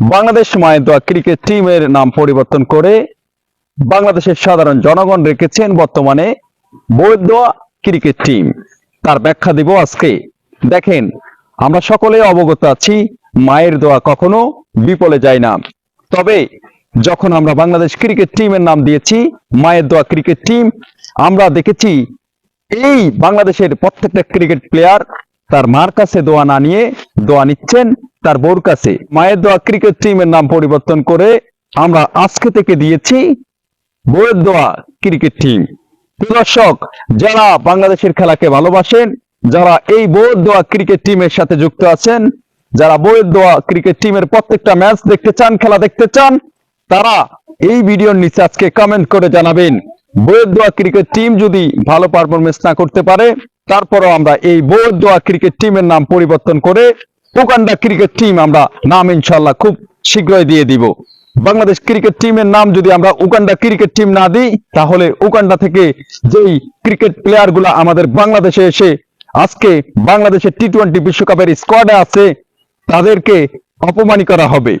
বাংলাদেশ মায়ের দোয়া ক্রিকেট টিমের নাম পরিবর্তন করে বাংলাদেশের সাধারণ জনগণ রেখেছেন বর্তমানে বৈধ দোয়া ক্রিকেট টিম। তার ব্যাখ্যা দিব আজকে। দেখেন, আমরা সকলে অবগত আছি মায়ের দোয়া কখনো বিপলে যায় না। তবে যখন আমরা বাংলাদেশ ক্রিকেট টিমের নাম দিয়েছি মায়ের দোয়া ক্রিকেট টিম, আমরা দেখেছি এই বাংলাদেশের প্রত্যেকটা ক্রিকেট প্লেয়ার তার মার কাছে দোয়া না নিয়ে দোয়া নিচ্ছেন তার বউর কাছে। মায়ের দোয়া ক্রিকেট টিমের নাম পরিবর্তন করে আমরা আজকে থেকে দিয়েছি বইয়ের দোয়া ক্রিকেট টিম দর্শক, যারা বাংলাদেশের খেলাকে ভালোবাসেন, যারা এই বইয়ের দোয়া ক্রিকেট টিমের সাথে যুক্ত আছেন, যারা বইয়ের দোয়া ক্রিকেট টিমের প্রত্যেকটা ম্যাচ দেখতে চান, খেলা দেখতে চান, তারা এই ভিডিওর নিচে আজকে কমেন্ট করে জানাবেন বইয়ের দোয়া ক্রিকেট টিম যদি ভালো পারফরমেন্স না করতে পারে তারপরও আমরা এই বইয়ের দোয়া ক্রিকেট টিমের নাম পরিবর্তন করে উগান্ডা ক্রিকেট টিম আমরা নাম ইনশাল্লাহ খুব শীঘ্রই দিয়ে দিব। বাংলাদেশ ক্রিকেট টিমের নাম যদি আমরা উগান্ডা ক্রিকেট টিম না দিই, তাহলে উগান্ডা থেকে যেই ক্রিকেট প্লেয়ারগুলা আমাদের বাংলাদেশে এসে আজকে বাংলাদেশের টি টোয়েন্টি বিশ্বকাপের স্কোয়াডে আছে, তাদেরকে অপমানি করা হবে।